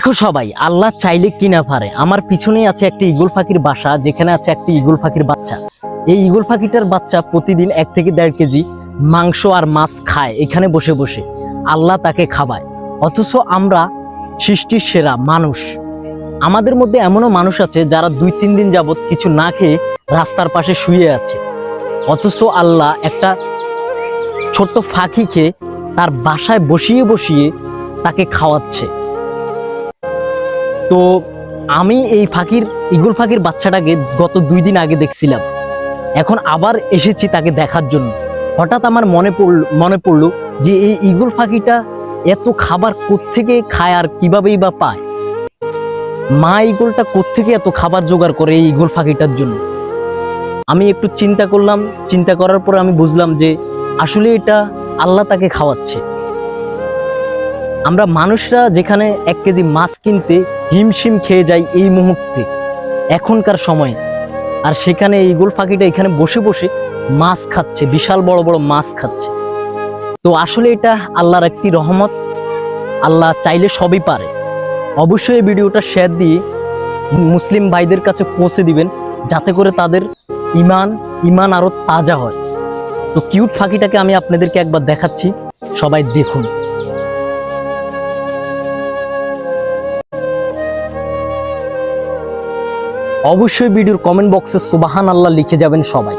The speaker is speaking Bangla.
দেখো সবাই, আল্লাহ চাইলে কি না পারে। আমার পিছনেই আছে একটি ইগল পাখির বাসা, যেখানে আছে একটি ইগল পাখির বাচ্চা। এই ইগল পাখিটার বাচ্চা প্রতিদিন এক থেকে দেড় কেজি মাংস আর মাছ খায় এখানে বসে বসে। আল্লাহ তাকে খাওয়ায়। অথচ আমরা সৃষ্টির সেরা মানুষ। আমাদের মধ্যে এমনও মানুষ আছে যারা দুই তিন দিন যাবত কিছু না খেয়ে রাস্তার পাশে শুয়ে আছে। অথচ আল্লাহ একটা ছোট্ট ফাঁকিকে তার বাসায় বসিয়ে বসিয়ে তাকে খাওয়াচ্ছে। তো আমি এই ফাঁকির ইগল ফাঁকির বাচ্চাটাকে গত দুই দিন আগে দেখছিলাম। এখন আবার এসেছি তাকে দেখার জন্য। হঠাৎ আমার মনে পড়ল, মনে পড়ল যে এই ইগল ফাঁকিটা এত খাবার কোত্থেকে খায় আর কিভাবেই বা পায়। মা ইগলটা কোত্থেকে এত খাবার জোগাড় করে এই ইগল ফাঁকিটার জন্য? আমি একটু চিন্তা করলাম, চিন্তা করার পরে আমি বুঝলাম যে আসলে এটা আল্লাহ তাকে খাওয়াচ্ছে। আমরা মানুষরা যেখানে এক কেজি মাছ কিনতে হিমশিম খেয়ে যাই এই মুহূর্তে, এখনকার সময়ে। আর সেখানে এই গোল পাখিটা এখানে বসে বসে মাছ খাচ্ছে, বিশাল বড় বড় মাছ খাচ্ছে। তো আসলে এটা আল্লাহর একটি রহমত, আল্লাহ চাইলে সবই পারে। অবশ্যই এই ভিডিওটা শেয়ার দিয়ে মুসলিম ভাইদের কাছে পৌঁছে দিবেন, যাতে করে তাদের ইমান ইমান আরও তাজা হয়। তো কিউট ফাঁকিটাকে আমি আপনাদেরকে একবার দেখাচ্ছি, সবাই দেখুন। অবশ্যই ভিডিওর কমেন্ট বক্সে সুবাহান আল্লাহ লিখে যাবেন সবাই।